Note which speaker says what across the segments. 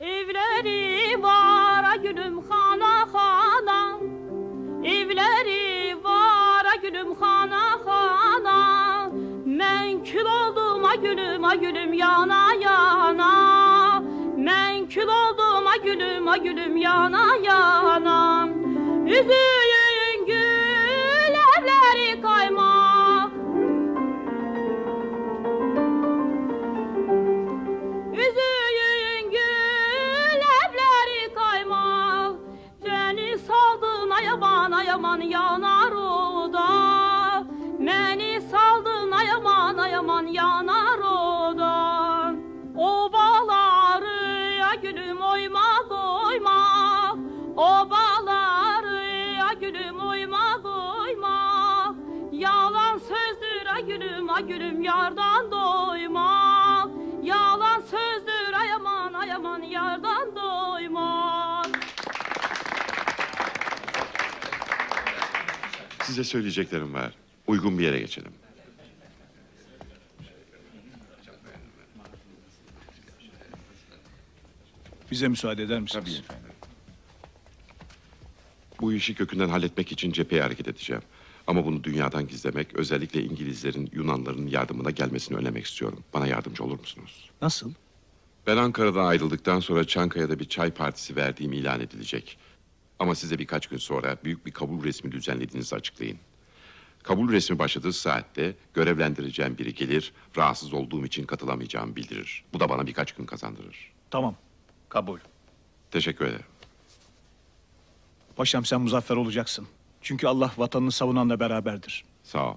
Speaker 1: Evleri var gülüm hana hana. Evleri var gülüm hana hana. Men kül oldum a gülüm a gülüm yana yana. Men kül oldum a gülüm a gülüm yana yana. Üzüyün ayaman yanar o da. Beni saldın ayaman ayaman yanar o da. Obaları ya gülüm oymak oymak Obaları ya gülüm oymak oymak Yalan sözdür a gülüm a gülüm yardan doymak
Speaker 2: Size söyleyeceklerim var. Uygun bir yere geçelim.
Speaker 3: Bize müsaade eder misiniz?
Speaker 2: Tabii efendim. Bu işi kökünden halletmek için cepheye hareket edeceğim. Ama bunu dünyadan gizlemek, özellikle İngilizlerin, Yunanların yardımına gelmesini önlemek istiyorum. Bana yardımcı olur musunuz?
Speaker 3: Nasıl?
Speaker 2: Ben Ankara'dan ayrıldıktan sonra Çankaya'da bir çay partisi verdiğim ilan edilecek. Ama size birkaç gün sonra büyük bir kabul resmi düzenlediğinizi açıklayın. Kabul resmi başladığı saatte görevlendireceğim biri gelir, rahatsız olduğum için katılamayacağımı bildirir. Bu da bana birkaç gün kazandırır.
Speaker 3: Tamam. Kabul.
Speaker 2: Teşekkür ederim.
Speaker 3: Paşam sen muzaffer olacaksın. Çünkü Allah vatanını savunanla beraberdir.
Speaker 2: Sağ ol.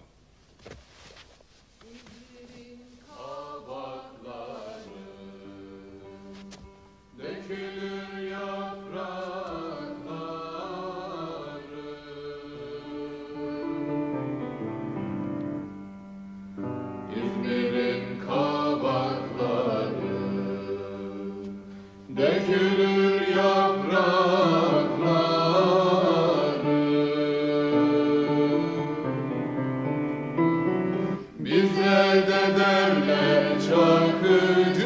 Speaker 4: Bize de derler çakıcı